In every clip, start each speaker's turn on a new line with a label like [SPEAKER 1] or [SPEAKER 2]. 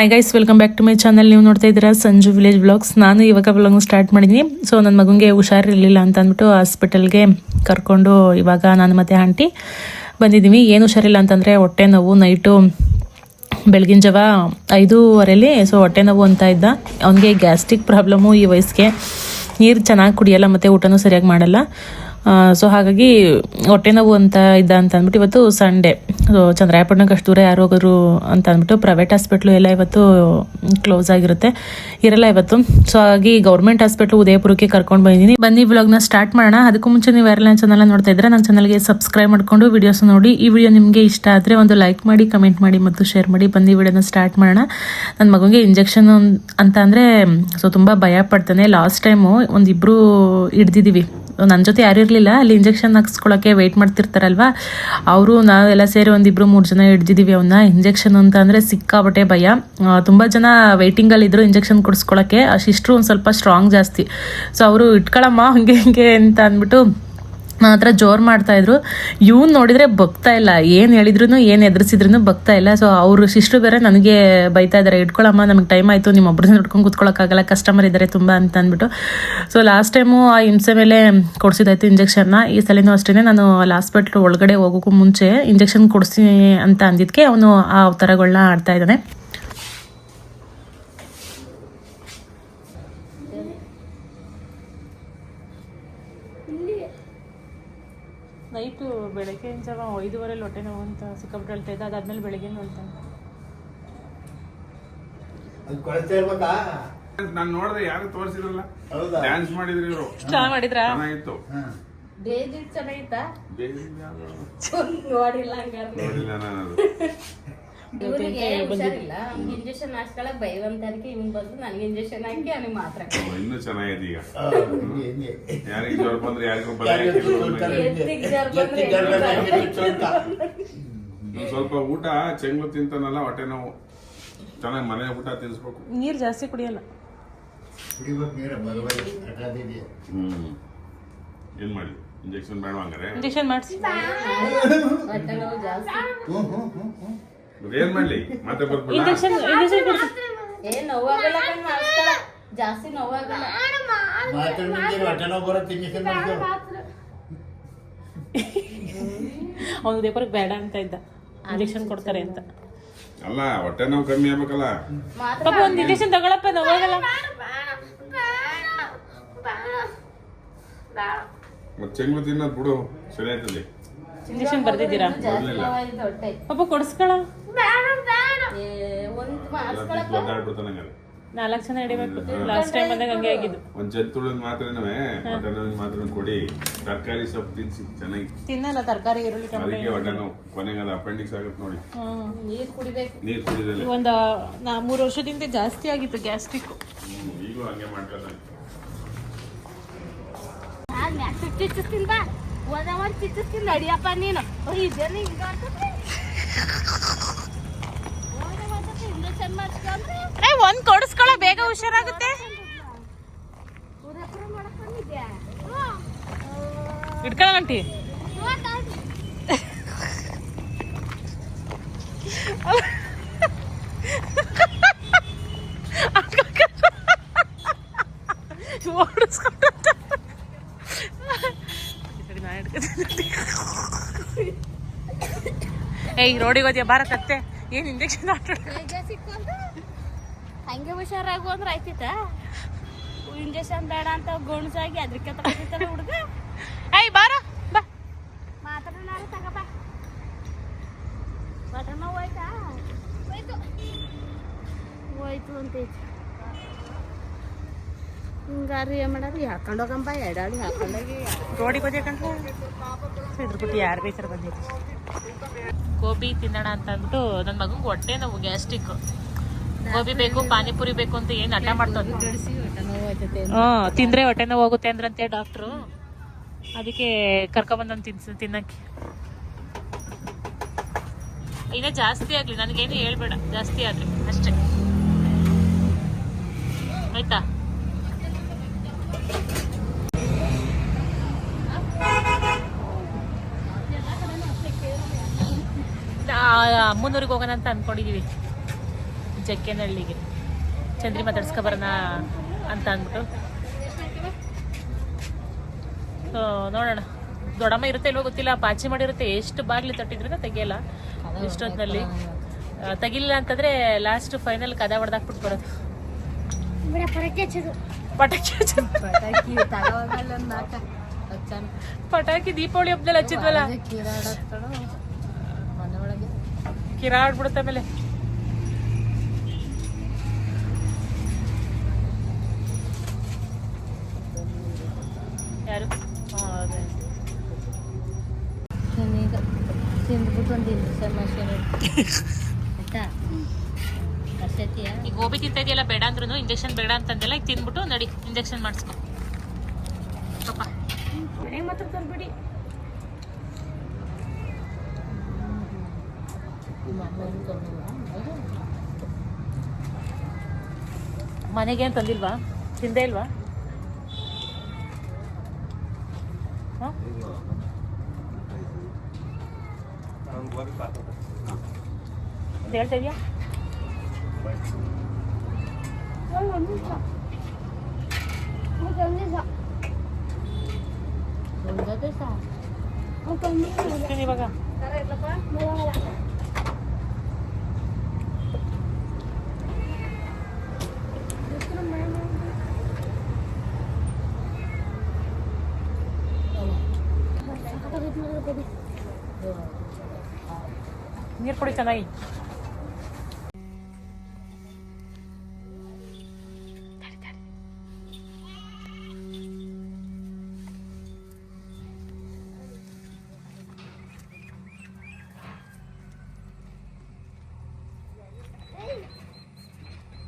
[SPEAKER 1] Hi guys welcome back to my channel ನೀವು ನೋಡ್ತಾ ಇದ್ದೀರಾ ಸಂಜು ವಿಲೇಜ್ ಬ್ಲಾಗ್ಸ್ ನಾನು ಇವಾಗ ಬ್ಲಾಗ್ ಸ್ಟಾರ್ಟ್ ಮಾಡಿದ್ದೀನಿ. ಸೊ ನನ್ನ ಮಗನಿಗೆ ಹುಷಾರಿರಲಿಲ್ಲ ಅಂತ ಅಂದ್ಬಿಟ್ಟು ಹಾಸ್ಪಿಟಲ್ಗೆ ಕರ್ಕೊಂಡು ಇವಾಗ ನಾನು ಮತ್ತೆ ಆಂಟಿ ಬಂದಿದ್ದೀವಿ. ಏನು ಹುಷಾರಿಲ್ಲ ಅಂತಂದರೆ ಹೊಟ್ಟೆ ನೋವು ನೈಟು ಬೆಳಗಿನ ಜಾವ ಐದೂವರೆಲಿ ಸೊ ಹೊಟ್ಟೆ ನೋವು ಅಂತ ಇದ್ದ. ಅವನಿಗೆ ಗ್ಯಾಸ್ಟ್ರಿಕ್ ಪ್ರಾಬ್ಲಮ್ಮು ಈ ವಯಸ್ಸಿಗೆ. ನೀರು ಚೆನ್ನಾಗಿ ಕುಡಿಯೋಲ್ಲ, ಮತ್ತು ಊಟನೂ ಸರಿಯಾಗಿ ಮಾಡಲ್ಲ. ಸೊ ಹಾಗಾಗಿ ಹೊಟ್ಟೆ ನೋವು ಅಂತ ಇದ್ದ ಅಂತ ಅಂದ್ಬಿಟ್ಟು ಇವತ್ತು ಸಂಡೇ ಸೊ ಚಂದ್ರಾಯಪಟ್ಟಣಕ್ಕೆ ಅಷ್ಟು ದೂರ ಯಾರು ಹೋಗೋರು ಅಂತ ಅಂದ್ಬಿಟ್ಟು ಪ್ರೈವೇಟ್ ಹಾಸ್ಪಿಟ್ಲು ಎಲ್ಲ ಇವತ್ತು ಕ್ಲೋಸ್ ಆಗಿರುತ್ತೆ. ಇರಲ್ಲ ಇವತ್ತು. ಸೊ ಹಾಗಾಗಿ ಗೌರ್ಮೆಂಟ್ ಹಾಸ್ಪಿಟ್ಲು ಉದಯಪುರಕ್ಕೆ ಕರ್ಕೊಂಡು ಬಂದಿದ್ದೀನಿ. ಬನ್ನಿ ವ್ಲಾಗ್ನ ಸ್ಟಾರ್ಟ್ ಮಾಡೋಣ. ಅದಕ್ಕೂ ಮುಂಚೆ ನೀವು ಯಾರೆಲ್ಲ ಚಾನಲ್ ನೋಡ್ತಾ ಇದ್ರೆ ನನ್ನ ಚಾನಲ್ಗೆ ಸಬ್ಸ್ಕ್ರೈಬ್ ಮಾಡ್ಕೊಂಡು ವಿಡಿಯೋಸ್ ನೋಡಿ. ಈ ವಿಡಿಯೋ ನಿಮಗೆ ಇಷ್ಟ ಆದರೆ ಒಂದು ಲೈಕ್ ಮಾಡಿ ಕಮೆಂಟ್ ಮಾಡಿ ಮತ್ತು ಶೇರ್ ಮಾಡಿ. ಬನ್ನಿ ವಿಡಿಯೋನ ಸ್ಟಾರ್ಟ್ ಮಾಡೋಣ. ನನ್ನ ಮಗುಗೆ ಇಂಜೆಕ್ಷನ್ ಅಂತ ಅಂದರೆ ಸೊ ತುಂಬ ಭಯ ಪಡ್ತಾನೆ. ಲಾಸ್ಟ್ ಟೈಮು ಒಂದಿಬ್ಬರು ಹಿಡ್ದಿದ್ದೀವಿ ನನ್ನ ಜೊತೆ ಯಾರು ಇರಲಿಲ್ಲ, ಅಲ್ಲಿ ಇಂಜೆಕ್ಷನ್ ಹಾಕ್ಸ್ಕೊಳ್ಳೋಕ್ಕೆ ವೆಯ್ಟ್ ಮಾಡ್ತಿರ್ತಾರಲ್ವಾ? ಅವರು, ನಾವೆಲ್ಲ ಸೇರಿ ಒಂದಿಬ್ಬರು ಮೂರು ಜನ ಹಿಡ್ದಿದ್ದೀವಿ ಅವನ್ನ ಇಂಜೆಕ್ಷನ್ ಅಂತ ಅಂದರೆ ಸಿಕ್ಕಾಬಟ್ಟೆ ಭಯ. ತುಂಬ ಜನ ವೆಯ್ಟಿಂಗಲ್ಲಿದ್ದರು ಇಂಜೆಕ್ಷನ್ ಕೊಡಿಸ್ಕೊಳ್ಳೋಕ್ಕೆ ಸಿಸ್ಟ್ರು ಒಂದು ಸ್ವಲ್ಪ ಸ್ಟ್ರಾಂಗ್ ಜಾಸ್ತಿ. ಸೊ ಅವರು ಇಟ್ಕೊಳ್ಳಮ್ಮ ಹಂಗೆ ಹಿಂಗೆ ಅಂತ ಅಂದ್ಬಿಟ್ಟು ನನ್ನ ಹತ್ರ ಜೋರು ಮಾಡ್ತಾ ಇದ್ರು. ಇವ್ನು ನೋಡಿದ್ರೆ ಬಗ್ತಾ ಇಲ್ಲ. ಏನು ಹೇಳಿದ್ರು ಏನು ಎದುರಿಸಿದ್ರು ಬಗ್ತಾ ಇಲ್ಲ. ಸೊ ಅವ್ರ ಶಿಷ್ಟ್ರು ಬೇರೆ ನನಗೆ ಬೈತಾ ಇದ್ದಾರೆ ಇಟ್ಕೊಳ್ಳಮ್ಮ ನಮಗೆ ಟೈಮ್ ಆಯಿತು. ನಿಮ್ಮ ಒಬ್ಬರನ್ನ ನೋಡ್ಕೊಂಡು ಕೂತ್ಕೊಳ್ಳೋಕ್ಕಾಗಲ್ಲ ಕಸ್ಟಮರ್ ಇದ್ದಾರೆ ತುಂಬ ಅಂತ ಅಂದ್ಬಿಟ್ಟು. ಸೊ ಲಾಸ್ಟ್ ಟೈಮು ಆ ಹಿಂಸೆ ಮೇಲೆ ಕೊಡಿಸಿದಾಯ್ತು ಇಂಜೆಕ್ಷನ್ನ ಈ ಸಲಿನೂ ಅಷ್ಟೇ ನಾನು ಹಾಸ್ಪಿಟ್ಲ್ ಒಳಗಡೆ ಹೋಗೋಕ್ಕೂ ಮುಂಚೆ ಇಂಜೆಕ್ಷನ್ ಕೊಡಿಸಿ ಅಂತ ಅಂದಿದ್ದಕ್ಕೆ ಅವನು ಆ ಅವತಾರಗಳನ್ನ ಆಡ್ತಾ ಇದ್ದಾನೆ. ನೈಟು ಬೆಳಗ್ಗೆ ಜಾವ ಐದೂವರೆ ಹೊಟ್ಟೆ ನೋವು ಅಂತ ಸಿಕ್ಕಾಪಟ್ಟೆ ಹೇಳ್ತಾ ಇದ್ದ. ಅದಾದ್ಮೇಲೆ ಬೆಳಗ್ಗೆ ಅಂತ
[SPEAKER 2] ಅದು ನೋಡಿದೆ ಇರ್ಬೇಕಾ?
[SPEAKER 3] ನಾನ್ ನೋಡಿದ್ರೆ ಯಾರು ತೋರಿಸಿದ್ರಲ್ಲ
[SPEAKER 2] ಹೌದಾ?
[SPEAKER 3] ಡ್ಯಾನ್ಸ್ ಮಾಡಿದ್ರು ಇವರು.
[SPEAKER 1] ಚೆನ್ನಾಗಿ ಮಾಡಿದ್ರಾ?
[SPEAKER 3] ಚೆನ್ನಾಗಿತ್ತು.
[SPEAKER 2] ಹಾ.
[SPEAKER 4] ಬೇಜಿ ಚೆನ್ನಾಗಿತ್ತಾ?
[SPEAKER 3] ಬೇಸಿಗೆ ಯಾವ್ದು
[SPEAKER 4] ನೋಡಿಲ್ಲ ಹಂಗಾರೆ
[SPEAKER 3] ನೋಡಿಲ್ಲ ನಾನು
[SPEAKER 4] ಹುಷಾರಿಲ್ಲ. ಅವ್ನಿಗೆ ಇಂಜೆಕ್ಷನ್ ಇವ್ನ್ ಬಂದು ನನಗೆ ಇಂಜೆಕ್ಷನ್ ಹಾಕಿ ಅವ್ನಿಗೆ ಮಾತ್ರ.
[SPEAKER 3] ಇನ್ನೂ ಚೆನ್ನಾಗಿದೆ ಈಗ. ಯಾರಿಗೆ ಜ್ವರ ಬಂದ್ರೆ.
[SPEAKER 4] ಎತ್ತಿಗ್ ಜ್ವರ ಬಂದ್ರೆ
[SPEAKER 3] ಸ್ವಲ್ಪ ಊಟ ಚೆಂಗು ತಿಂತಾನಲ್ಲ ಹೊಟ್ಟೆ ನಾವು. ಚೆನ್ನಾಗಿ ಮನೆ ಊಟ ತಿನ್ಸ್ಬೇಕು.
[SPEAKER 1] ನೀರು ಜಾಸ್ತಿ ಕುಡಿಯಲ್ಲ.
[SPEAKER 2] ಕುಡಿಬೇಕು ನೀರು ಬರಬಾರಿ ಅಟಾದಿದೆಯಾ
[SPEAKER 3] ಹ್ಮ್. ಏನ್ ಮಾಡಿ? ಇಂಜೆಕ್ಷನ್ ಬೇಡ ಹಂಗಾರೆ?
[SPEAKER 1] ಇಂಜೆಕ್ಷನ್ ಮಾಡಿಸಿ.
[SPEAKER 4] ಹೊಟ್ಟೆ ನೋವು ಜಾಸ್ತಿ.
[SPEAKER 2] ಹ್ಞೂ ಹ್ಞೂ ಹ್ಞೂ ಹ್ಞೂ
[SPEAKER 3] ಮತ್ತೆ ಏನ್ ಮಾಡ್ಲಿ? ಮತ್ತೆ
[SPEAKER 1] ಇಂಜೆಕ್ಷನ್ ಇಂಜೆಕ್ಷನ್ ಕೊಡಿಸಿ
[SPEAKER 4] ಏ ನೋವಾಗಲ್ಲ ಕಣ್ ಹಾಕ್ಸ್ಕೊಳಕ್ ಜಾಸ್ತಿ ನೋವಾಗಲ್ಲ.
[SPEAKER 2] ಮಾತ್ರ ನಿಂಗೆ ಹೊಟ್ಟೆ ನೋವು ಬರುತ್ತೆ ಇಂಜೆಕ್ಷನ್ ಮಾಡ್ಕೊ
[SPEAKER 1] ಅವ್ನು ಉದಯಪುರಕ್ಕೆ ಬೇಡ ಅಂತ ಇದ್ದ. ಇಂಜೆಕ್ಷನ್ ಕೊಡ್ತಾರೆ ಅಂತ.
[SPEAKER 3] ಅಲ್ಲ ಹೊಟ್ಟೆ ನೋವು ಕಮ್ಮಿ ಆಗ್ಬೇಕಲ್ಲ.
[SPEAKER 1] ಪಾಪ ಒಂದು ಇಂಜೆಕ್ಷನ್ ತಗೊಳಪ್ಪ ನೋವಾಗಲ್ಲ.
[SPEAKER 3] ಮತ್ತೆ ಚೆಂಗ್ಳು ತಿನ್ನೋದು ಬಿಡು ಸರಿ ಆಯ್ತದೆ.
[SPEAKER 1] ಇಂಜೆಕ್ಷನ್ ಬರ್ದಿದ್ದೀರಾ? ಪಾಪ ಕೊಡಿಸ್ಕೊಳ.
[SPEAKER 4] ಒಂದು
[SPEAKER 1] ನಾಲ್ಕು ಜನ ಹಿಡಿಬೇಕು. ಲಾಸ್ಟ್ ಟೈಮ್ ಬಂದಾಗ ಹಂಗೆ ಆಗಿದ್ದು.
[SPEAKER 3] ಒಂದ್ ಜಂತುಳದ ಮಾತ್ರನೇ ಹೊಟ್ಟೆ ಮಾತ್ರ ಕೊಡಿ. ತರಕಾರಿ ಸೊಪ್ಪು ತಿನ್ಸಿ ಚೆನ್ನಾಗಿ.
[SPEAKER 1] ತಿನ್ನಲ್ಲ ತರಕಾರಿ ಈರುಳ್ಳಿ ಟೊಮೆಟೊ
[SPEAKER 3] ಅದಕ್ಕೆ ಹೊಟ್ಟೆ ನೋವು ಕೊನೆಗೆ ಅದು ಅಪೆಂಡಿಕ್ಸ್ ಆಗುತ್ತೆ ನೋಡಿ.
[SPEAKER 4] ನೀರು ಕುಡಿಬೇಕು.
[SPEAKER 3] ನೀರು ಕುಡಿದಲೆ
[SPEAKER 1] ಒಂದು ನಾ ಮೂರು ವರ್ಷದಿಂದ ಜಾಸ್ತಿ ಆಗಿತ್ತು ಗ್ಯಾಸ್ಟ್ರಿಕ್.
[SPEAKER 3] ಈಗೂ ಹಂಗೆ ಮಾಡ್ತಾರೆ
[SPEAKER 4] ಚಿಚ್ಚಿಸ್ತೀನಿ ಬಾ. ಅವರ್ ಚಿಚ್ಚಿಸ್ತೀನಿ ಅಡಿಯಪ್ಪ ನೀನು. ಇದೇನು ಹಿಂಗ
[SPEAKER 1] ಒಂದ್ ಕೊಡಿಸ್ಕೊಳ ಬೇಗ ಹುಷಾರಾಗುತ್ತೆ. ಇಟ್ಕೊಳ್ಳಂಟಿ ಏಯ್ ರೋಡಿಗೆ ಹೋದ್ಯಾ ಬಾರ ಕತ್ತೆ. ಏನ್ ಇಂಜೆಕ್ಷನ್
[SPEAKER 4] ಹಂಗೆ ಹುಷಾರಾಗು ಅಂದ್ರೆ ಆಯ್ತಿತ್ತ? ಇಂಜೆಕ್ಷನ್ ಬೇಡ ಅಂತ ಗೋಣಸಾಗಿ ಅದಕ್ಕೆ ತಗೋತಿತ್ತಲ್ಲ ಹುಡುಗ?
[SPEAKER 1] ಏಯ್ ಬಾರ ಬಾ.
[SPEAKER 4] ನಾನು ತಗಪ್ಪ. ಮಾತ್ರ ನೋವು ಹೋಯ್ತಾ. ಹೋಯ್ತು ಹೋಯ್ತು ಅಂತೈತಿ ಹಿಂಗಾರು ಏನು ಮಾಡೋದು? ಹಾಕೊಂಡು ಹೋಗಂಬ ಎಡಾಡಿ ಹಾಕೊಂಡೋಗಿ.
[SPEAKER 1] ರೋಡಿಗೆ ಹೋದ್ಯಾಕಂದ್ರೆ ಇದ್ರ ಬಿಟ್ಟು ಯಾರು ಬೇಕಾದ್ರೆ ಬಂದಿತ್ತು ಗೋಬಿ ತಿನ್ನೋಣ ಅಂತ ಅಂದ್ಬಿಟ್ಟು ನನ್ನ ಮಗಂಗೆ ಹೊಟ್ಟೆ ನೋವು ಗ್ಯಾಸ್ಟಿಕ್ ಗೋಬಿ ಬೇಕು ಪಾನಿಪುರಿ ಬೇಕು ಅಂತ ಏನು ಹಠ ಮಾಡ್ತಾನೆ
[SPEAKER 4] ನೋವು ಹೋಯ್ತೈತೆ
[SPEAKER 1] ಹ್ಞೂ ತಿಂದರೆ ಹೊಟ್ಟೆ ನೋವು ಹೋಗುತ್ತೆ ಅಂದ್ರಂತೆ ಡಾಕ್ಟ್ರು. ಅದಕ್ಕೆ ಕರ್ಕೊಬಂದನ್ ತಿನ್ಸ್ ತಿನ್ನಕ್ಕೆ. ಇನ್ನೂ ಜಾಸ್ತಿ ಆಗಲಿ ನನಗೇನು ಹೇಳ್ಬೇಡ ಜಾಸ್ತಿ ಆಗಲಿ ಅಷ್ಟೇ. ಆಯ್ತಾ? ಅಮ್ಮನೂರಿಗೆ ಹೋಗೋಣ ಅಂತ ಅನ್ಕೊಂಡಿದೀವಿ. ಜಕ್ಕೆನಹಳ್ಳಿಗೆ. ಚಂದ್ರಿ ಮಾತಾಡ್ಸ್ಕೊ ಬರೋಣ ಅಂತ ಅಂದ್ಬಿಟ್ಟು. ಸೊ ನೋಡೋಣ. ದೊಡ್ಡಮ್ಮ ಇರುತ್ತೆ ಇಲ್ವೋ ಗೊತ್ತಿಲ್ಲ. ಪಾಚಿ ಮಾಡಿರುತ್ತೆ. ಎಷ್ಟು ಬಾಗ್ಲಿ ತಟ್ಟಿದ್ರು ತೆಗಿಯಲ್ಲ. ಇಷ್ಟೊತ್ತಿನಲ್ಲಿ. ತೆಗಿಲಿಲ್ಲ ಅಂತಂದ್ರೆ ಲಾಸ್ಟ್ ಫೈನಲ್ ಕದ ಹೊಡೆದಾಕ್ಬಿಟ್ಟು ಬರೋದು. ಪಟಾಕಿ.
[SPEAKER 5] ಪಟಾಕಿ
[SPEAKER 1] ದೀಪಾವಳಿ ಹಬ್ಬದಲ್ಲಿ ಹಚ್ಚಿದ್ವಲ್ಲ. ಕಿರಾಡ್ಬಿಡುತ್ತೆ ಆಮೇಲೆ. ಯಾರು.
[SPEAKER 5] ಈಗ ತಿಂದ್ಬಿಟ್ಟು ಒಂದು ಆಯ್ತಾ?
[SPEAKER 1] ಈಗ ಗೋಬಿ ತಿಂತ ಇದೆಯಲ್ಲ ಬೇಡ ಅಂದ್ರೂ ಇಂಜೆಕ್ಷನ್ ಬೇಡ ಅಂತಂದೆಲ್ಲ ಈಗ ತಿಂದ್ಬಿಟ್ಟು ನಡಿ ಇಂಜೆಕ್ಷನ್ ಮಾಡಿಸ್ಕೊ. ಪಾಪ. ಮನೆಗೆ ಮಾತ್ರ ತಂದ್ಬಿಡಿ ಮನೆಗೆ ಏನು ತಂದಿಲ್ವಾ ತಿಂದೇ ಇಲ್ವಾ ಹ? ಅಂತ ಹೇಳ್ತಾ ಇದೀಯಾ
[SPEAKER 5] ಒಂದೇ ಸಾ
[SPEAKER 1] ಇರ್ತೀನಿ ಇವಾಗ ನೀರು ಕುಡಿ ಚೆನ್ನಾಗಿ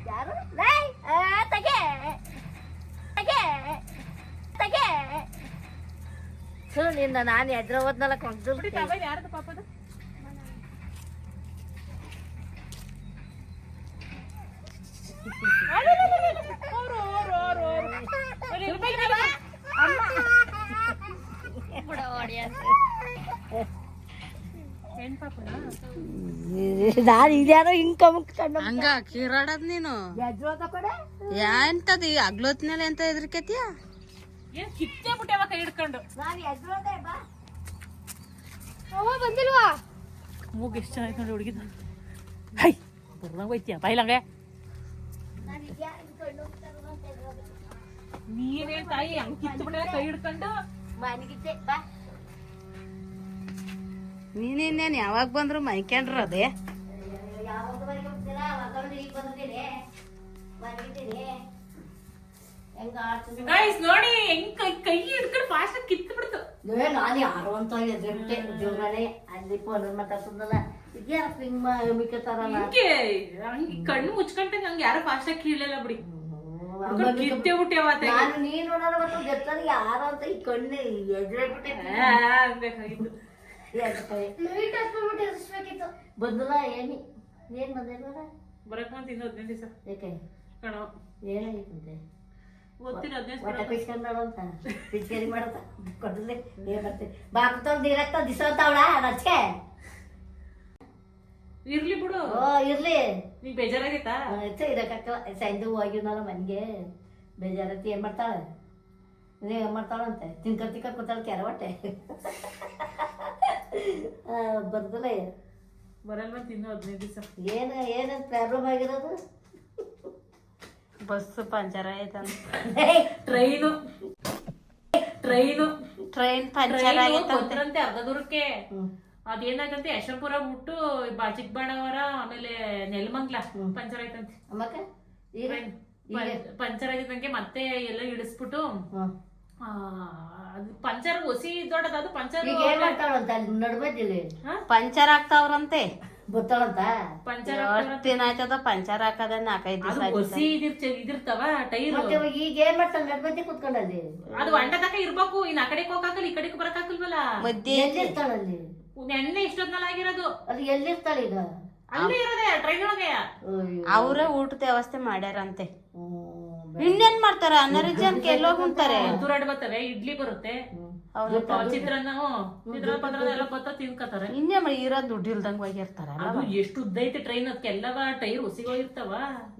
[SPEAKER 6] ಯಾರು ಲೈ ಆ, ತೆಗೆ ತೆಗೆ ತೆಗೆ
[SPEAKER 5] ಸು ನಿನ್ನ ನಾನು ಎದ್ರ ಹೋದ್ನಲ್ಲ ನಾನು ಇದ್ಯಾರೋ ಹಿಂಗ್ ಕೀರಾಡದ್ ನೀನು? ಎಂತದ ಅಗ್ಲೋತ್ನಲ್ಲಿ ಎಂತ ಎದ್ರಿಕತಿಯ
[SPEAKER 1] ಏನ್ ಕಿತ್ತೇ ಬಿಟ್ಟೆವ ಕೈ ಹಿಡ್ಕೊಂಡು.
[SPEAKER 6] ಅವ್ವ ಬಂದಿಲ್ವಾ?
[SPEAKER 1] ಮೂಗ್ ಎಷ್ಟು ಚೆನ್ನಾಗಿ ನೋಡಿ ಹುಡುಗಿದ. ಹೈ ಬರ್ದಂಗ ಹೋಯ್ತೀಯ? ಬೈಲಂಗೆ ನೀನೇ ತಾಯಿ ಹಂಗ ಕಿತ್ತು ಬಿಟ್ಟೆ ಕೈ ಹಿಡ್ಕೊಂಡು.
[SPEAKER 5] ಮನೆಗಿದ್ದೆ ಬಾ. ನೀನೇನೇನು ಯಾವಾಗ ಬಂದ್ರು ಮೈಕೊಂಡ್ರ ಅದೇ?
[SPEAKER 1] ಗೈಸ್ ನೋಡಿ ಹೆಂಗ್ ಕೈ ಕೈ ಹಿಡ್ಕೊಂಡು ಫಾಸ್ಟ್ ಕಿತ್ತು ಬಿಡ್ತು.
[SPEAKER 5] ನಾನು ಯಾರು ಅಂತ ಎದ್ರಿಬಿಟ್ಟೆ ದೇವ್ರನೆ ಅಲ್ಲಿ ಫೋನ್ ಮಾತಾಡ್ತದಲ್ಲ ಇದ್ಯಾರ ಹಿಂಗ್ ಮಿಕ್ಕತಾರಲ್ಲ
[SPEAKER 1] ಹಿಂಗೆ ಹಂಗೆ ಕಣ್ಣು ಮುಚ್ಕೊಂಡೆ ಹಂಗೆ ಯಾರು ಫಾಸ್ಟ್ ಆಗಿ ಕೀಳಲ್ಲ ಬಿಡಿ. ಬಿಟ್ಟೆ ಬಿಟ್ಟೆವ
[SPEAKER 5] ನಾನು ನೀನು ನೋಡೋಣ ಮತ್ತು ಗೊತ್ತದ ಯಾರು ಅಂತ ಈ ಕಣ್ಣು ಎದ್ರಿಬಿಟ್ಟೆ
[SPEAKER 1] ಬೇಕಾಗಿತ್ತು
[SPEAKER 6] ಲೈಟ್ ಹಚ್ಕೊಂಡ್ಬಿಟ್ಟು ಎದುರಿಸ್ಬೇಕಿತ್ತು
[SPEAKER 5] ಬಂದಲ್ಲ ಏನಿ? ಏನ್ ಬಂದಿಲ್ವಲ್ಲ
[SPEAKER 1] ಬರಕ್ ಬಂತ ಇನ್ನೂ ಹದಿನೈದು ದಿವಸ.
[SPEAKER 5] ಯಾಕೆ
[SPEAKER 1] ಕಣೋ.
[SPEAKER 5] ಏನಾಗಿತ್ತಂತೆ? ಅಂತ. ಪಿಚ್ಕೇರಿ ಮಾಡತ್ತ. ಕೊಡಲಿ ಬಾಕ್ತವ್ ರಚ್ಕೆ
[SPEAKER 1] ಇರ್ಲಿ ಬಿಡು.
[SPEAKER 5] ಓ ಇರ್ಲಿ.
[SPEAKER 1] ನಿಂಗೆ ಬೇಜಾರಾಗೈತಾ?
[SPEAKER 5] ಇರಕ್ಕಾಗಲ್ಲ ಸಂಜೆ ಹೋಗಿದ್ನಲ್ಲ ಮನೆಗೆ. ಬೇಜಾರೈತಿ ಏನ್ ಮಾಡ್ತಾಳೆ? ನೀ ಏನ್ ಮಾಡ್ತಾಳಂತೆ ತಿನ್ಕ ತಿಕ್ಕ ಕೂತಾಳ ಕೆರ ಹೊಟ್ಟೆ ಬರ್ದಲ್ಲ
[SPEAKER 1] ಬರಲ್ವ ತಿನ್ನು ಹದಿನೈದು ದಿವಸ.
[SPEAKER 5] ಏನು ಏನು ಪ್ರಾಬ್ಲಮ್ ಆಗಿರೋದು?
[SPEAKER 4] ಬಸ್ ಪಂಚರ್ ಆಯ್ತಂತ
[SPEAKER 1] ಟ್ರೈನು ಟ್ರೈನು
[SPEAKER 4] ಟ್ರೈನ್ ಪಂಚರ್ ಆಗೈತಂತೆ
[SPEAKER 1] ಅರ್ಧ ದೂರಕ್ಕೆ. ಅದೇನಾಗಂತೆ ಯಶವಂತಪುರ ಬಿಟ್ಟು ಬಾ ಚಿಕ್ಕಬಳ್ಳಾವರ ಆಮೇಲೆ ನೆಲಮಂಗ್ಲ ಪಂಚರ್ ಆಯ್ತಂತೆ. ಪಂಚರ್ ಆಗಿದ್ದಂಗೆ ಮತ್ತೆ ಎಲ್ಲ ಇಳಿಸ್ಬಿಟ್ಟು ಅದು ಪಂಚರ್ ಹೊಸಿ ದೊಡ್ಡದ ಅದು ಪಂಚರ್
[SPEAKER 5] ನಡ್ಬದಿಲ್ಲ
[SPEAKER 4] ಪಂಚರ್ ಆಗ್ತಾವ್ರಂತೆ.
[SPEAKER 5] ಗೊತ್ತಾಳಂತ
[SPEAKER 1] ಪಂಚರ್
[SPEAKER 4] ಎಷ್ಟು ದಿನ ಆಯ್ತದ ಪಂಚರ್ ಹಾಕದ ನಾಲ್ಕೈದು
[SPEAKER 1] ಅದು
[SPEAKER 4] ದಿವಸ
[SPEAKER 1] ಹೊಸಿ ಇದಿರ್ತ ಇದಿರ್ತಾವ ಟೈರ್.
[SPEAKER 5] ಮತ್ತೆ ಇವಾಗ ಈಗ ಏನ್ ಕುತ್ಕೊಂಡಲ್ಲಿ
[SPEAKER 1] ಅದು ಅಂಡ ತಕ ಇರ್ಬೇಕು ಇನ್ ಆ ಕಡೆಗೆ ಹೋಗಾಕಲ್ಲ ಈ ಕಡೆಗೆ ಬರಕಾಕಲ್ವಲ್ಲ
[SPEAKER 4] ಮಧ್ಯೆ
[SPEAKER 5] ಎಲ್ಲಿರ್ತಾಳಲ್ಲಿ
[SPEAKER 1] ಎಣ್ಣೆ ಇಷ್ಟೊತ್ನಲ್ಲಿ ಆಗಿರೋದು.
[SPEAKER 5] ಅದು ಎಲ್ಲಿರ್ತಾಳ ಈಗ?
[SPEAKER 1] ಅಲ್ಲೇ ಇರೋದೆ ಟ್ರೈನ್ ಒಳಗೆ.
[SPEAKER 5] ಅಯ್ಯೋ.
[SPEAKER 4] ಅವರೇ ಊಟದ ವ್ಯವಸ್ಥೆ ಮಾಡ್ಯಾರಂತೆ. ಇನ್ನೇನ್ ಮಾಡ್ತಾರ? ಅನ್ನರಿಜನ್ಕೆ ಎಲ್ಲೋಗ್ ಉಂತಾರೆ.
[SPEAKER 1] ಬರ್ತವೆ ಇಡ್ಲಿ ಬರುತ್ತೆ.
[SPEAKER 4] ಇನ್ನೇ ಮಾಡಿ ಇರೋ ದುಡ್ಡು ಇಲ್ದಂಗ್ ಹೋಗಿರ್ತಾರ
[SPEAKER 1] ಅದು ಎಷ್ಟು ಉದ್ದ ಐತಿ ಟ್ರೈನ್ ಅದಕ್ಕೆಲ್ಲವ ಟೈರ್ ಹೊಸಿಗೋಗಿರ್ತಾವ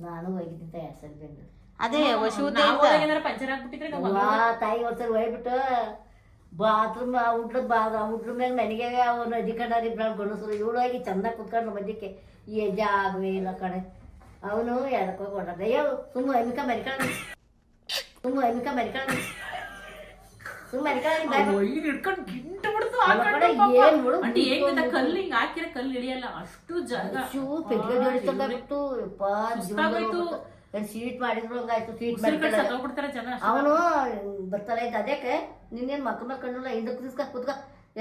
[SPEAKER 5] ನಾನು ಹೋಗಿದ್ದೆ ಸಲ ಬೆಂಗಳೂರು.
[SPEAKER 4] ಅದೇ
[SPEAKER 1] ಹೋದಾಗ ಪಂಚರ್ ಆಗ್ಬಿಟ್ಟಿದ್ರೆ ನಾವು
[SPEAKER 5] ವಾ ತಾಯಿ ಒಂದ್ಸಲ ಹೋಗ್ಬಿಟ್ಟು ಬಾತ್ರೂಮ್ ಆ ಹುಡ್ರ ಬಾ ಆ ಹುಡ್ರ ಮ್ಯಾಗ ನನಗೆ ಅವನು ಕಂಡಾರ ಇಬ್ಬರು ಗಂಡಸರು ಇವಳು ಹೋಗಿ ಚಂದ ಕುತ್ಕೊಂಡು ಮಧ್ಯಕ್ಕೆ ಈ ಜಾಗವೇ ಇಲ್ಲ ಕಡೆ ಅವನು ಎಡಕ್ಕೆ ಹೋಗಿ ಹೊಡ್ದ ಅಯ್ಯೋ ಸುಮ್ಮ ಅಮಿಕ ಮರಿಕೊಂಡು ಸುಮ್ಮ ಅಮಿಕ ಮರಿಕೊಂಡು ಕಡೆ ಏನ್
[SPEAKER 1] ಗೊತ್ತಾ ಕಲ್ಲು ಹಿಂಗ್ ಹಾಕಿರ ಕಲ್ಲು ಇಳಿಯಲ್ಲ ಅಷ್ಟು ಜಾಗ. ಸುಸ್ತಾಗೋಯ್ತು.
[SPEAKER 5] ಸೀಟ್ ಮಾಡಿದ್ರು ಹಂಗಾಯ್ತು ಸೀಟ್
[SPEAKER 1] ಸತ್ತೋಗ್ಬಿಡ್ತಾರೆ ಜನ.
[SPEAKER 5] ಅವನು ಬರ್ತಾರ ಇದ್ದ ಅದಕ್ಕೆ ನಿನ್ನೇನ್ ಮಕ್ಕ ಮಕ್ಕಳಲ್ಲ ಹಿಂದಕ್ಕೆ ಕುದಿಸ್ಕ ಕುತ್ಕ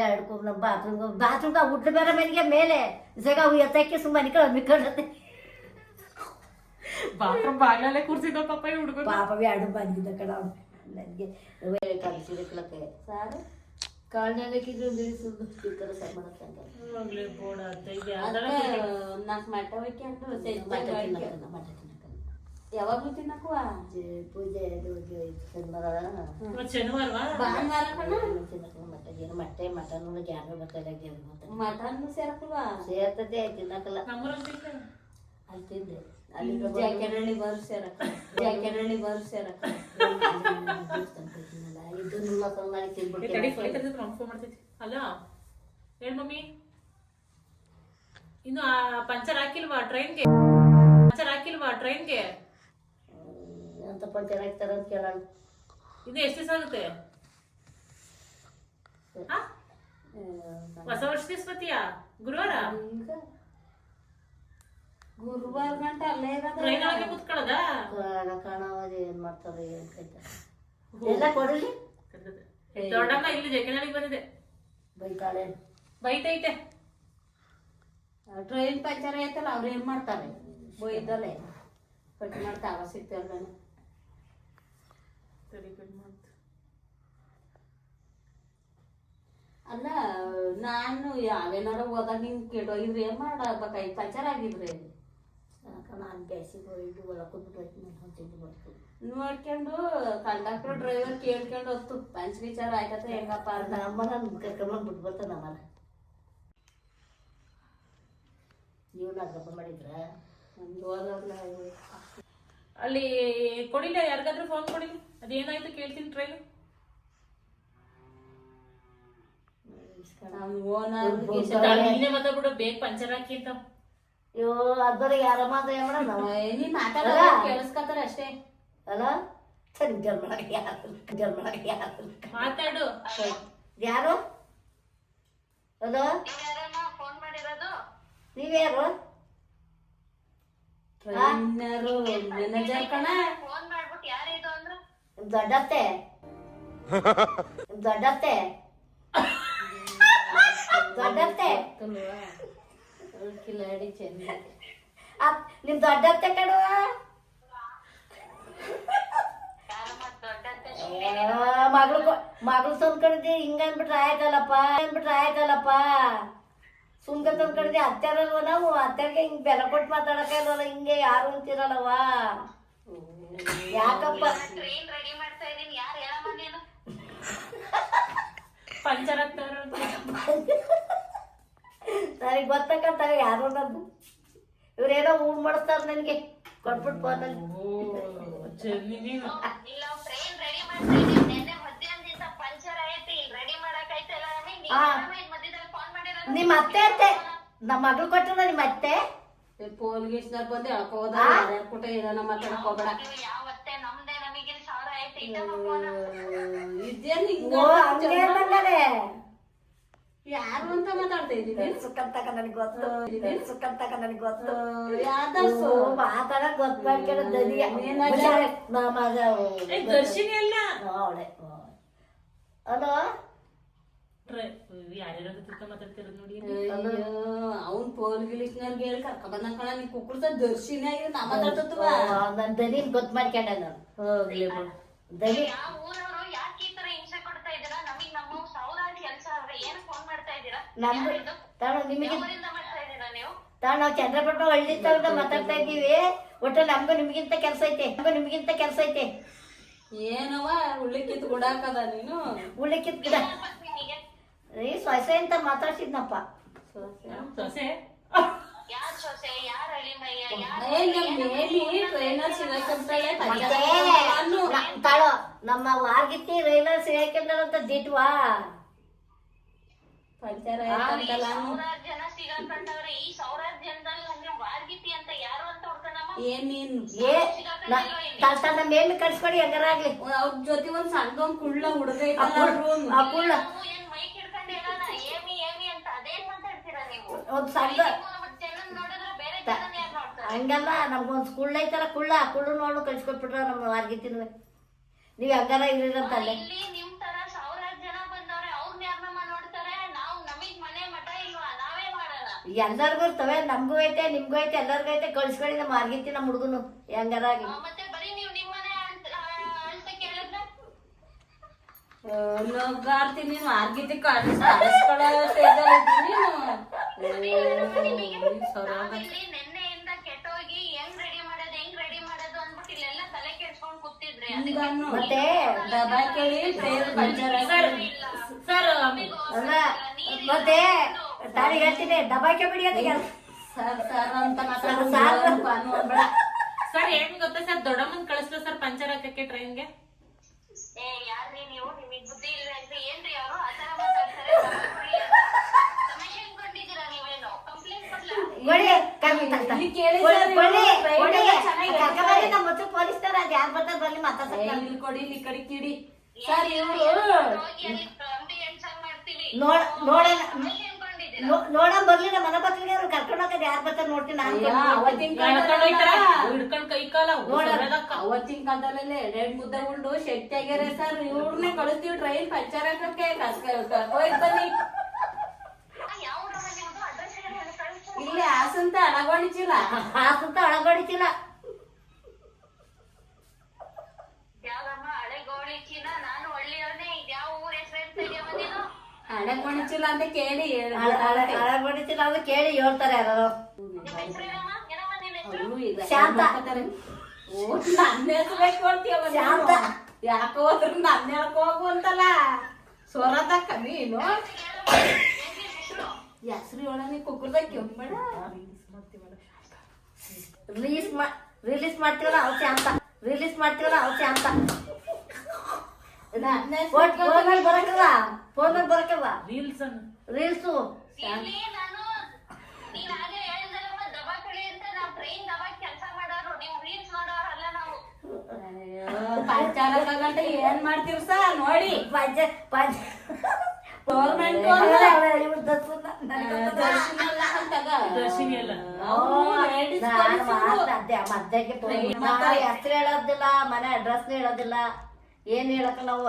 [SPEAKER 5] ಎರಡು ನಮ್ಮ ಬಾತ್ರೂಮ್ ಬಾತ್ರೂಮ್ಗ ಊಟ ಬೇರೆ ಮನೆಗೆ ಮೇಲೆ. ಜಗ ಅವು ಎತ್ತಕ್ಕೆ ಸುಮ್ಮನೆ ನಿಕ್ಕ ಮಿಕ್ಕಳತ್ತೆ
[SPEAKER 1] ಬಾತ್ರೂಮ್ ಬಾಗ್ಲಲ್ಲೇ ಕೂರ್ಸಿದ್ದ ಪಾಪ ಹುಡುಗ
[SPEAKER 5] ಪಾಪ ಎರಡು ಬಂದಿದ್ದ ಕಡ ನನಗೆ ಕಲಿಸಿದಕ್ಕೆ ಸಾರು? ಕಾಳ್ನಾಗಕ್ಕಿದ್ರು ಬಿಡಿಸುದು. ಈ ಥರ ಸರ್ ಮಾಡಕ್ಕೆ
[SPEAKER 4] ನಾಲ್ಕು ಮಟ್ಟ ಹೋಯ್ಕೊಂಡು
[SPEAKER 5] ಅಂತ ಮಠ ತಿನ್ನಕ್ಕ ತಿನ್ನಕ್ಕಲ್ಲ
[SPEAKER 4] ಯಾವಾಗ್ಲೂ ತಿನ್ನಕುವ
[SPEAKER 5] ಪೂಜೆ- ಶನಿವಾರ.
[SPEAKER 4] ಭಾನುವಾರ ಕಣ.
[SPEAKER 5] ತಿನ್ನಕ್ಕಲ್ಲ ಮಟ. ಏನು ಮೊಟ್ಟೆ ಮಟನ್ ಯಾರು ಬರ್ತಾರೆ
[SPEAKER 4] ಮಟನ್ ಸೇರಕಲ್ವಾ
[SPEAKER 5] ಸೇರ್ತದೆ ತಿನ್ನಕ್ಕಲ್ಲ. ಅಲ್ಲಿ ತಿಂದೆ. ಅಲ್ಲಿ
[SPEAKER 4] ಜಾಕೆರಳ್ಳಿ ಬರ್ ಸೇರಕ ಜಾಕೆರಳ್ಳಿ ಬರ್ ಸೇರಕ
[SPEAKER 5] ಇದು ನಿಮ್ಮ
[SPEAKER 1] ತಡಿ
[SPEAKER 5] ತಿನ್ಬಿಡ್ತೀನಿ
[SPEAKER 1] ಫೋನ್ ಕರೆದಿದ್ದು ಮಮ್ಮ ಫೋನ್ ಅಲ್ಲ ಹೇಳ್ ಮಮ್ಮಿ. ಇನ್ನು ಆ ಪಂಚರ್ ಹಾಕಿಲ್ವಾ ಟ್ರೈನ್ಗೆ? ಪಂಚರ್ ಹಾಕಿಲ್ವಾ ಟ್ರೈನ್ಗೆ?
[SPEAKER 5] ಅಂತ ಪಂಚರ್ ಹಾಕ್ತಾರ ಅಂತ ಕೇಳೋಣ.
[SPEAKER 1] ಇದು ಎಷ್ಟು ದಿವಸ ಆಗುತ್ತೆ? ಆ? ಹೊಸ ವರ್ಷ ಗುರುವಾರ?
[SPEAKER 4] ಗುರುವಾರ ಗಂಟ ಅಲ್ಲೇ
[SPEAKER 1] ಟ್ರೈನ್ ಒಳಗೆ ಕುತ್ಕೊಳ್ಳೋದಾ?
[SPEAKER 5] ಕಾಣ ಕಾಣವದು ಏನ್ ಮಾಡ್ತಾರೆ ಏನ್ ಕೈತ. ಎಲ್ಲ ಕೊಡಲಿ?
[SPEAKER 1] ದೊಡ್ಡಮ್ಮ ಇಲ್ಲಿ ಜಗನಳ್ಳಿಗೆ ಬಂದಿದೆ.
[SPEAKER 5] ಬೈತಾಳೆ.
[SPEAKER 1] ಬೈತೈತೆ
[SPEAKER 4] ಟ್ರೈನ್ ಪಂಚರ್ ಐತಲ್ಲ ಅವ್ರು ಏನ್ ಮಾಡ್ತಾರೆ? ಬೈದಲೆ. ಕಟ್ ಮಾಡ್ತಾ ಅವ ಸಿಗ್ತಲ್ಲ
[SPEAKER 1] ಸರಿ ಕಟ್ ಮಾಡ್ತು.
[SPEAKER 4] ಅಲ್ಲ ನಾನು ಯಾವೇನಾರ ಹೋದಾಗ ಹಿಂಗ್ ಇದ್ರೆ ಏನ್ ಮಾಡ್ಬೇಕಾಯ್ತು ಪಂಚರ್ ಆಗಿದ್ರೆ
[SPEAKER 5] ನಾನು ಬೇಸಿಗೆ ಹೋಗಿ ಒಳ ಕುತ್ಬಿಟ್ಟು ಹೊಂತಿದ್ದು ಬರ್ತೀನಿ
[SPEAKER 4] ನೋಡ್ಕೊಂಡು ಕಂಡಕ್ಟರ್ ಡ್ರೈವರ್ ಕೇಳ್ಕೊಂಡು ಹೊತ್ತು ಪಂಚ್ ವಿಚಾರ ಆಯ್ತದ ಹೆಂಗಪ್ಪ ಅಂತ.
[SPEAKER 5] ನಮ್ಮ ನನ್ನ ಕರ್ಕೊಂಡ್ ಬಿಟ್ಟು ಬರ್ತಾನೆ ನಮ್ಮನ್ನ ನೀವು ನಾಲ್ಕಪ್ಪ ಮಾಡಿದ್ರ
[SPEAKER 4] ಒಂದು ಹೋದ್ರಲ್ಲ
[SPEAKER 1] ಅಲ್ಲಿ ಕೊಡಿಲ್ಲ ಯಾರಿಗಾದ್ರೂ ಫೋನ್ ಕೊಡಿಲ್ಲ ಅದೇನಾಯ್ತು ಕೇಳ್ತೀನಿ ಟ್ರೈನ್
[SPEAKER 4] ನಾನು ಓನರ್
[SPEAKER 1] ಬಿಡು ಮಾತಾಡ್ಬಿಡು ಬೇಗ ಪಂಚರ್ ಹಾಕಿ ಅಂತ.
[SPEAKER 5] ಅಯ್ಯೋ ಅದ್ರಿಗೆ ಯಾರ ಮಾತ್ರ ಏನ್ ಮಾಡೋಣ
[SPEAKER 4] ನೀ ಕೇಳಿಸ್ಕೊತಾರ ಅಷ್ಟೇ.
[SPEAKER 5] ಅಲ್ಲ? ಸರಿ ಮಾಡಕ್ಕೆ ಯಾರು? ಮಾಡಕ್ಕೆ ಯಾರು?
[SPEAKER 1] ಮಾತಾಡು.
[SPEAKER 5] ಯಾರು? ಹಲೋ ನೀವ್ಯಾರು? ದೊಡ್ಡತ್ತೆ. ದೊಡ್ಡತ್ತೆ. ದೊಡ್ಡತ್ತೆ.
[SPEAKER 4] ಕಿಲಾಡಿ ಚೆಂದ.
[SPEAKER 5] ಅಪ್- ನಿಮ್ ದೊಡ್ಡತ್ತೆ ಕಡುವ ಮಗಳು ಮಗಳು ತಂದ್ಕೊಂಡಿದ್ದೆ ಹಿಂಗ ಅಂದ್ಬಿಟ್ರೆ ಆಯ್ತಲ್ಲಪ್ಪ ಅನ್ಬಿಟ್ರೆ ಆಯ್ತಲ್ಲಪ್ಪ. ಸುಮ್ಕ ತಂದ್ಕೊಂಡಿದ್ದೆ ಅತ್ಯಾರಲ್ವ ನಾವು? ಅತ್ಯಾರಿಗೆ ಹಿಂಗ್ ಬೆಲೆ ಕೊಟ್ಟು ಮಾತಾಡಕ ಇಲ್ವಲ್ಲ ಹಿಂಗೆ ಯಾರು ಅಂತಿರಲ್ಲವ ಯಾಕಪ್ಪ?
[SPEAKER 1] ಪಂಚರ್ ಆಗ್ತಾರ
[SPEAKER 5] ನನಗೆ ಗೊತ್ತಕ್ಕಂತಾರೆ ಯಾರು ಅನ್ನೋದು ಇವ್ರೇನೋ ಊಟ ಮಾಡಿಸ್ತಾರ ನನಗೆ. ಕೊಟ್ಬಿಟ್ಟು ಫೋನಲ್ಲಿ
[SPEAKER 1] ನೀನು.
[SPEAKER 5] ನಿಮ್ಮ ಅತ್ತೆ ಅತ್ತೆ. ನಮ್ಮ ಮಗಳು ಕೊಟ್ಟರು ನಿಮ್ಮ ಅತ್ತೆ?
[SPEAKER 4] ಪೊಲೀಸ್ನವ್ರು ಬಂದು ಹೇಳ್ಕೋದ ಕೊಟ್ಟ ಏನಾನ ಮಾತಾಡಕ್ ಹೋಗ್ಬೇಡ ಇದೇನ್ ಹಿಂಗ ಯಾರು ಅಂತ ಮಾತಾಡ್ತಾ ಇದ್ದೀನಿ.
[SPEAKER 5] ಸುಕ್ಕಂತಕ ನನಗೆ ಗೊತ್ತು. ಸುಕ್ಕಂತಕ ನನಗೆ ಗೊತ್ತು.
[SPEAKER 4] ಯಾವ್ದಾಸು
[SPEAKER 5] ಓ, ಮಾತಾಡಕ್ ಗೊತ್ತು ಮಾಡ್ಕೊಳ್ಳೋ ದನಿಯ
[SPEAKER 1] ಏ, ದರ್ಶಿನಿ ಅಲ್ಲ?
[SPEAKER 5] ಅವಳೆ. ಹಲೋ
[SPEAKER 1] ಅವನ್ ತಿಳ್ಕೊಂಡ್ ಮಾತಾಡ್ತಿರೋದು ನೋಡಿ
[SPEAKER 4] ಅಯ್ಯೋ ಅವ್ನ್ ಪೋಲ್ ಗಿಲಿಸ್ನವ್ರಿಗೆ ಹೇಳಿ ಕರ್ಕ ಬಂದ ಕಣ ನೀ ಕುಕ್ಕುರ್ತ ದರ್ಶಿನಿ ಆಗಿ ನಾ ಮಾತಾಡ್ತತ್ವ
[SPEAKER 5] ದನಿ ಗೊತ್ತ ಮಾಡ್ಕೊಂಡೆ ನಾನು.
[SPEAKER 4] ಹೋಗ್ಲಿ
[SPEAKER 5] ದನಿ ನಮ್ದು ತಾನು ನಿಮಗೆ ನಾವು? ಚಂದ್ರಪಟ್ಟಣ ಹಳ್ಳಿ ತಗೊಂಡ ಮಾತಾಡ್ತಾ ಇದ್ದೀವಿ ಒಟ್ಟು ನಮ್ಗೂ ನಿಮ್ಗಿಂತ ಕೆಲಸ ಐತೆ. ನಮ್ಗೂ ನಿಮ್ಗಿಂತ ಕೆಲಸ ಐತೆ.
[SPEAKER 4] ಏನವ ಉಳ್ಳಿಕಿತ್ ಗುಡಾಕದ ನೀನು?
[SPEAKER 5] ಉಳ್ಳಿಕ್ಕಿತ್ ಗಿಡ ಈ ಸೊಸೆ ಅಂತ ಮಾತಾಡ್ಸಿದ್ನಪ್ಪ.
[SPEAKER 1] ಸೊಸೆ?
[SPEAKER 5] ನಮ್ಮ ವಾರ್ಗಿತ್ತಿ ರೈಲರ್ ಅಂತ ದಿಟ್ವಾ
[SPEAKER 4] ಪಂಚರ ಆಯ್ತಂತಲ್ಲ
[SPEAKER 6] ಜನ ಸಿಗಾಕೊಂಡವ್ರೆ ಈ ಸಾವಿರಾರು ಜನದಲ್ಲಿ ನಮ್ಗೆ ವಾರ್ಗಿತಿ ಅಂತ ಯಾರು ಅಂತ ಹುಡ್ಕೊಂಡಮ್ಮ?
[SPEAKER 4] ಏನ್ ನೀನ್
[SPEAKER 5] ಏ ನ- ತ- ತನ್ನ ಮೇಲ್ ಕಳ್ಸ್ಕೊಡಿ ಹೆಂಗಾರಾಗ್ಲಿ
[SPEAKER 4] ಅವ್ರ ಜೊತೆ ಒಂದ್ ಕುಳ್ಳ
[SPEAKER 5] ಆ
[SPEAKER 4] ಐತಲ್ಲ
[SPEAKER 5] ಕುಳ್ಳ-
[SPEAKER 4] room.
[SPEAKER 5] ಆ ಕುಳ್ಳ ಒಂದ್ ಸಣ್ಣ ಹಂಗಲ್ಲ ನಮ್ಗೊಂದ್ ಕುಳ್ಳ ಐತಲ್ಲ ಕುಳ್ಳ ಕುಳ್ಳು ನೋಡು ಕಳ್ಸ್ಕೊಟ್ಬಿಟ್ರ ನಮ್ಮ ವಾರ್ಗಿತ್ತಿನ ನೀವ್ ಹೆಂಗಾರ ಇರಿರಂತಲ್ಲೇ
[SPEAKER 6] ಇಲ್ಲಿ ನಿಮ್ ತರ ಸಾವಿರಾರು ಜನ ಬಂದವ್ರೆ ಅವ್ರನ್ನ ಯಾರನ್ನಮ್ಮ ನೋಡ್ತಾರೆ ನಾವು ನಮಗ್ ಮನೆ ಮಠ ಇಲ್ವಾ ನಾವೇ ಮಾಡೋಣ
[SPEAKER 5] ಎಲ್ಲರಿಗೂ ಇರ್ತವೆ ನಮ್ಗೂ ಐತೆ ನಿಮ್ಗೂ ಐತೆ ಎಲ್ಲರಿಗೂ ಐತೆ ಕಳ್ಸ್ಕೊಳ್ಳಿ ನಮ್ಮ ಮಾರ್ಗಿತಿ ನಮ್ಮ ಹುಡುಗನು ಹೆಂಗಾರ ಆಗ್ಲಿ
[SPEAKER 6] ಆ, ಮತ್ತೆ ಬರೀ ನೀವು ನಿಮ್ಮನೆ ಅಂತ ಅಂತ ಕೇಳಿದ್ರೆ?
[SPEAKER 4] ಲೋಗಾರ್ತಿ ನೀನು
[SPEAKER 6] ಕೂತಿದ್ರೆ.
[SPEAKER 5] ಮತ್ತೆ
[SPEAKER 4] ದಬಾ ಕೇಳಿ
[SPEAKER 1] ಸರ್
[SPEAKER 5] ಮತ್ತೆ ತಾಳಿ ಹೇಳ್ತೀನಿ ದಬಾಕೆ ಬಿಡಿ ಅಂತ
[SPEAKER 4] ಸರ್ ಸರ್ ಅಂತ
[SPEAKER 5] ಸರ್, ಸರ್.
[SPEAKER 1] ಸರ್ ಏನ್ ಗೊತ್ತಾ ಸರ್ ದೊಡ್ಡಮ್ಮನ್ ಕಳಿಸ್ಲ ಸರ್ ಪಂಚರ್ ಹಾಕಕ್ಕೆ ಟ್ರೈನ್ಗೆ?
[SPEAKER 6] ಏ ಯಾರ್ರಿ ನೀವು? ನಿಮಗ್ ಬುದ್ಧಿ ಏನ್ರಿ ಅವರು? ಆತರ ಮಾತಾಡ್ತಾರೆ. ತಮಾಷೆ ಅನ್ಕೊಂಡಿದ್ದೀರಾ ನೀವೇನು? ಕಂಪ್ಲೇಂಟ್ ಕೊಡ್ಲಾ.
[SPEAKER 4] ಇಲ್ಲಿ ಕೇಳಿ ಸರ್, ಇವ್ರು ಚೆನ್ನಾಗಿ
[SPEAKER 5] ಕರ್ಕೊಂಬರ್ರಿ ನಮ್ಮ ಮುಚ್ಚು ಪೊಲೀಸ್ನವ್ರು ಅದ್ ಯಾರ್ ಬರ್ತಾರೆ ಬರ್ಲಿ
[SPEAKER 4] ಏ,
[SPEAKER 5] ಮಾತಾಡ್ಸಕ್ಕೆ.
[SPEAKER 4] ಇಲ್ಲಿ ಕೊಡಿ ಇಲ್ಲಿ ಕಡೆ ಕಿಡಿ. ಸರ್ ಇವ್ರು
[SPEAKER 6] ಹೋಗಿ ಅಲ್ಲಿ ಅಂಗಡಿ ಹೆಣ್ಸಂಗ್ ಮಾಡ್ತೀವಿ
[SPEAKER 5] ನೋಡ ನೋಡೋಣ.
[SPEAKER 6] ಅನ್ಕೊಂಡಿದ್ದೀರಾ
[SPEAKER 5] ನೋ- ನೋಡೋಣ ಬರ್ಲಿ ನಮ್ಮ ಮನೆ ಅವ್ರು ಕರ್ಕೊಂಡು ಹೋಗೋದು ಯಾರು ಬರ್ತಾರೆ ನೋಡ್ತೀನಿ ನಾನು
[SPEAKER 4] ಕಾಲದಲ್ಲ.
[SPEAKER 1] ಹಿಡ್ಕೊಂಡ್ ಕೈ ಕಾಲ
[SPEAKER 4] ಅವತ್ತಿನ ಕಾಲದಲ್ಲೇ ಎರಡ್ ಮುದ್ದೆ ಉಂಡು ಶೆಟ್ಟಿ ಆಗ್ಯಾರ ಸರ್. ಇವ್ರನ್ನೇ ಕಳಿಸ್ತೀವಿ ಟ್ರೈನ್ ಪಂಚರ್ ಹಾಕಕ್ಕೆ ಹೋಯ್ತು ಬನ್ನಿ. ಇಲ್ಲಿ ಹಾಸಂತ ಅಳಗೋಣಿಚಿಲ್ಲ
[SPEAKER 5] ಹಾಸಂತ ಒಳಗಡಿಸಿಲ್ಲ
[SPEAKER 6] ಯಾವಮ್ಮ ಹಳೆ ಗೌಳಿ ಚೀನ ನಾನು ಒಳ್ಳೆಯವನೇ ಇದ್ಯಾವ ಊರ ಹೆಸರು ಹೇಳ್ತಾ ಇದೆಯಮ್ಮ ನೀನು
[SPEAKER 4] ಅಳಗೋಣಿಚಿಲ್ಲ ಅಂತ ಕೇಳಿ ಹೇಳಿ
[SPEAKER 5] ಒಳಗಡಿಸಿಲ್ಲ ಅಂತ ಕೇಳಿ ಹೇಳ್ತಾರೆ ಯಾರು ಶಾಂತ.
[SPEAKER 4] ಓ, ನನ್ನ ಹೆಸ್ರು
[SPEAKER 5] ಶಾಂತ.
[SPEAKER 4] ಯಾಕೋ ಹೋದ್ರು ನನ್ನ ಹೇಳ್ಕೊ ಹೋಗು ಅಂತಲ್ಲ. ಸ್ವರದಕ್ಕ ನೀನು ಹೆಸರು ಹೇಳನಿ ಕುಕ್ಕರ್ದಾಗ ಕೆಂಬಡ
[SPEAKER 5] ರಿಲೀಸ್ ಮಾ ರಿಲೀಸ್ ಮಾಡ್ತೀವಲ್ಲ ಔಷಧಿ ಅಂತ ರಿಲೀಸ್ ಮಾಡ್ತೀವಲ್ಲ ಔಷಧಿ ಅಂತ ಫೋನಲ್ಲಿ ಬರಕಲ್ಲ ಫೋನಲ್ಲಿ ಬರಕಲ್ಲ
[SPEAKER 1] ರೀಲ್ಸ್
[SPEAKER 5] ರೀಲ್ಸು
[SPEAKER 4] ಗಂಟ ಏನ್ ಮಾಡ್ತೀವಿ ಸಾ ನೋಡಿ
[SPEAKER 5] ಪಂಚ ಪಂಚ
[SPEAKER 4] ಗೌರ್ಮೆಂಟ್
[SPEAKER 5] ಮಧ್ಯಕ್ಕೆ ಹೆಸ್ರು ಹೇಳೋದಿಲ್ಲ ಮನೆ ಅಡ್ರೆಸ್ ಹೇಳೋದಿಲ್ಲ ಏನ್ ಹೇಳಕ್ಕ ನಾವು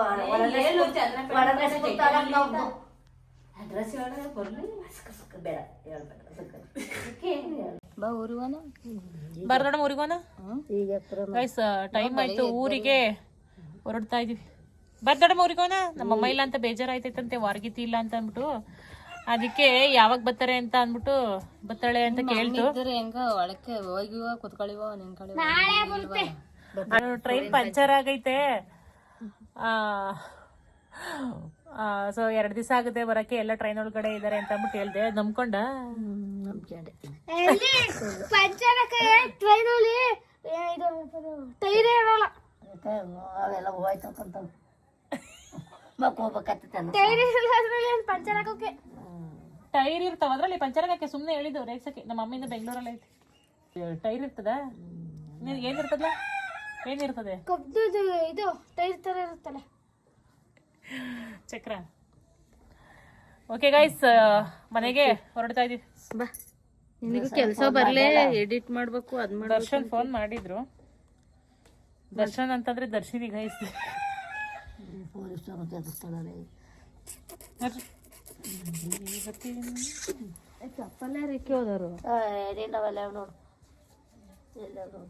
[SPEAKER 1] ಬರ್ದೋಣ ಊರಿಗೋನ? ಗೈಸ್ ಟೈಮ್ ಆಯ್ತು ಊರಿಗೆ ಹೊರಡ್ತಾ ಇದೀವಿ. ಬರ್ದೋಣ ಊರಿಗೋನ? ನಮ್ಮ ಅಮ್ಮ ಇಲ್ಲ ಅಂತ ಬೇಜಾರಾಯ್ತೈತಂತೆ ವಾರ್ಗಿತಿ ಇಲ್ಲ ಅಂತ ಅಂದ್ಬಿಟ್ಟು. ಅದಕ್ಕೆ ಯಾವಾಗ ಬರ್ತಾರೆ ಅಂತ ಅಂದ್ಬಿಟ್ಟು ಬತ್ತಾಳೆ ಅಂತ ಕೇಳ್ತು.
[SPEAKER 4] ಹೆಂಗ ಒಳಕ್ಕೆ ಹೋಗಿ ಕುತ್ಕೊಳ್ಳಿವ ನಿಂತ್ಕೊಳ್ಳಿವ
[SPEAKER 1] ಟ್ರೈನ್ ಪಂಚರ್ ಆಗೈತೆ. ಸೊ ಎರಡು ದಿವಸ ಆಗುತ್ತೆ ಬರಕ್ಕೆ ಎಲ್ಲ ಟ್ರೈನ್ ಒಳಗಡೆ ಇದಾರೆ ಅಂತ ಅಂದ್ಬಿಟ್ಟು ಹೇಳ್ದೆ. ನಂಬ್ಕೊಂಡ?
[SPEAKER 6] ಪಂಚರಕ್ಕೆ ಟ್ರೈನಲ್ಲಿ ಇದು ಟೈರೇ ಇರಲ್ಲ.
[SPEAKER 5] ಅವೆಲ್ಲ
[SPEAKER 6] ಟೈರ್ ಇರಲ್ಲ ಅದ್ರಲ್ಲಿ ಪಂಚರ್ ಹಾಕೋಕೆ
[SPEAKER 1] ಟೈರ್ ಇರ್ತಾವ ಅದ್ರಲ್ಲಿ? ಪಂಚರ್ ಹಾಕಕ್ಕೆ ಸುಮ್ಮನೆ ಹೇಳಿದ್ದು ರೇಸಕ್ಕೆ ನಮ್ಮ ಅಮ್ಮಿಂದ ಬೆಂಗಳೂರಲ್ಲಿ ಐತಿ. ಟೈರ್ ಇರ್ತದ? ನೀನ್ ಏನಿರ್ತದ ಏನಿರ್ತದೆ
[SPEAKER 6] ಕಬ್ದು ಇದು ಟೈರ್ ತರ ಇರುತ್ತಲ್ಲ.
[SPEAKER 1] ಚಕ್ರ. ಓಕೆ ಗೈಸ್ ಮನೆಗೆ ಹೊರಡ್ತಾ ಇದೀವಿ
[SPEAKER 4] ನಿನಗೂ ಕೆಲಸ ಬರಲೇ ಎಡಿಟ್ ಮಾಡಬೇಕು ಅದ್ ಮಾಡಿ
[SPEAKER 1] ದರ್ಶನ್ ಫೋನ್ ಮಾಡಿದ್ರು. ದರ್ಶನ್ ಅಂತಂದ್ರೆ ದರ್ಶಿನಿ ಗೈಸ್
[SPEAKER 4] ಚಪ್ಪಲ್ಲೇ ರೆಕ್ಕೆ ಹೋದರು
[SPEAKER 5] ಏನಿಲ್ಲವಲ್ಲ ನೋಡು. ಎಲ್ಲ ನೋಡು.